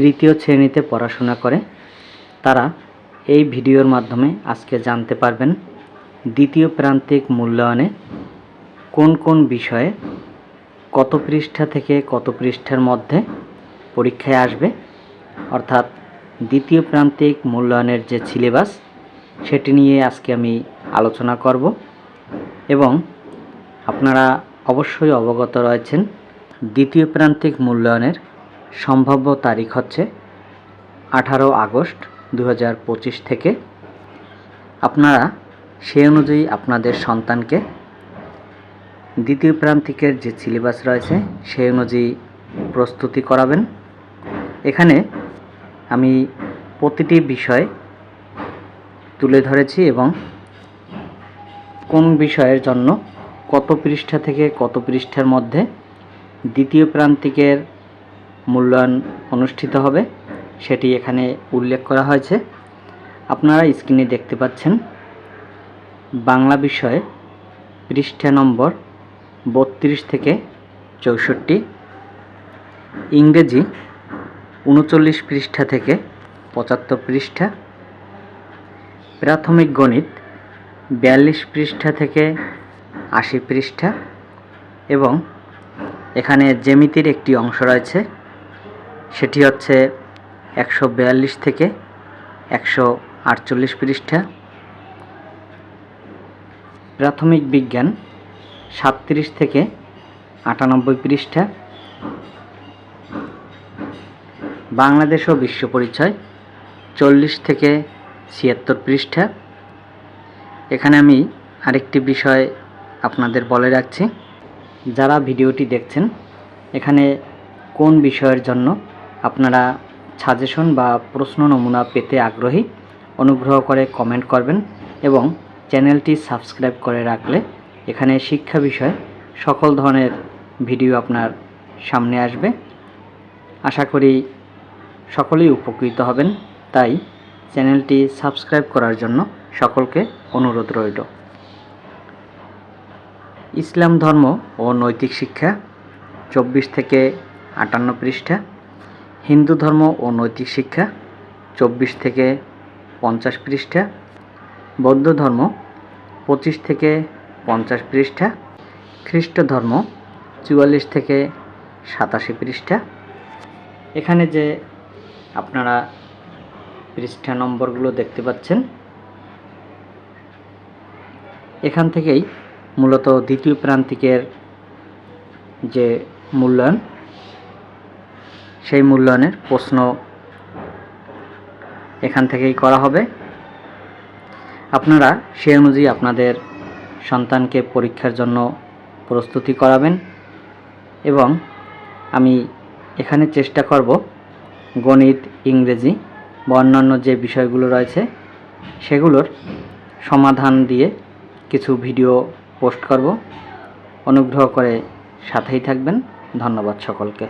তৃতীয় শ্রেণীতে পড়াশোনা করে, তারা এই ভিডিওর মাধ্যমে আজকে জানতে পারবেন দ্বিতীয় প্রান্তিক মূল্যায়নে কোন কোন বিষয়ে কত পৃষ্ঠা থেকে কত পৃষ্ঠার মধ্যে পরীক্ষায় আসবে। অর্থাৎ দ্বিতীয় প্রান্তিক মূল্যায়নের যে সিলেবাস, সেটি নিয়ে আজকে আমি আলোচনা করব এবং আপনারা অবশ্যই অবগত রয়েছেন দ্বিতীয় প্রান্তিক মূল্যায়নের সম্ভাব্য তারিখ হচ্ছে আঠারো আগস্ট দু হাজার পঁচিশ থেকে। আপনারা সেই অনুযায়ী আপনাদের সন্তানকে দ্বিতীয় প্রান্তিকের যে সিলেবাস রয়েছে সেই অনুযায়ী প্রস্তুতি করাবেন। এখানে আমি প্রতিটি বিষয় তুলে ধরেছি এবং কোন বিষয়ের জন্য কত পৃষ্ঠা থেকে কত পৃষ্ঠার মধ্যে দ্বিতীয় প্রান্তিকের মূল্যায়ন অনুষ্ঠিত হবে, সেটি এখানে উল্লেখ করা হয়েছে। আপনারা স্ক্রিনে দেখতে পাচ্ছেন, বাংলা বিষয়ে পৃষ্ঠা নম্বর বত্রিশ থেকে চৌষট্টি, ইংরেজি উনচল্লিশ পৃষ্ঠা থেকে পঁচাত্তর পৃষ্ঠা, প্রাথমিক গণিত বিয়াল্লিশ পৃষ্ঠা থেকে আশি পৃষ্ঠা এবং এখানে জ্যামিতির একটি অংশ রয়েছে। সেটি হচ্ছে একশো বিয়াল্লিশ থেকে একশো আটচল্লিশ পৃষ্ঠা। প্রাথমিক বিজ্ঞান সাতত্রিশ থেকে আটানব্বই পৃষ্ঠা। বাংলাদেশ ও বিশ্ব পরিচয় চল্লিশ থেকে ছিয়াত্তর পৃষ্ঠা। এখানে আমি আরেকটি বিষয় আপনাদের বলে রাখছি। যারা ভিডিওটি দেখছেন, এখানে কোন বিষয়ের জন্য আপনারা সাজেশন বা প্রশ্ন নমুনা পেতে আগ্রহী, অনুগ্রহ করে কমেন্ট করবেন এবং চ্যানেলটি সাবস্ক্রাইব করে রাখলে এখানে শিক্ষা বিষয় সকল ধরনের ভিডিও আপনার সামনে আসবে। আশা করি সকলেই উপকৃত হবেন, তাই চ্যানেলটি সাবস্ক্রাইব করার জন্য সকলকে অনুরোধ রইল। ইসলাম ধর্ম ও নৈতিক শিক্ষা, চব্বিশ থেকে আটান্ন পৃষ্ঠা। হিন্দু ধর্ম ও নৈতিক শিক্ষা, চব্বিশ থেকে পঞ্চাশ পৃষ্ঠা। বৌদ্ধ ধর্ম, পঁচিশ থেকে পঞ্চাশ পৃষ্ঠা। খ্রিস্ট ধর্ম, চুয়াল্লিশ থেকে সাতাশি পৃষ্ঠা। এখানে যে আপনারা পৃষ্ঠা নম্বরগুলো দেখতে পাচ্ছেন, এখান থেকেই মূলত দ্বিতীয় প্রান্তিকের যে মূল্যায়ন সেই মূল্যায়নের প্রশ্ন এখান থেকেই করা হবে। আপনারা সেই অনুযায়ী আপনাদের সন্তানকে পরীক্ষার জন্য প্রস্তুতি করাবেন এবং আমি এখানে চেষ্টা করব গণিত, ইংরেজি বা অন্যান্য যে বিষয়গুলো রয়েছে সেগুলোর সমাধান দিয়ে কিছু ভিডিও পোস্ট করব। অনুগ্রহ করে সাথেই থাকবেন। ধন্যবাদ সকলকে।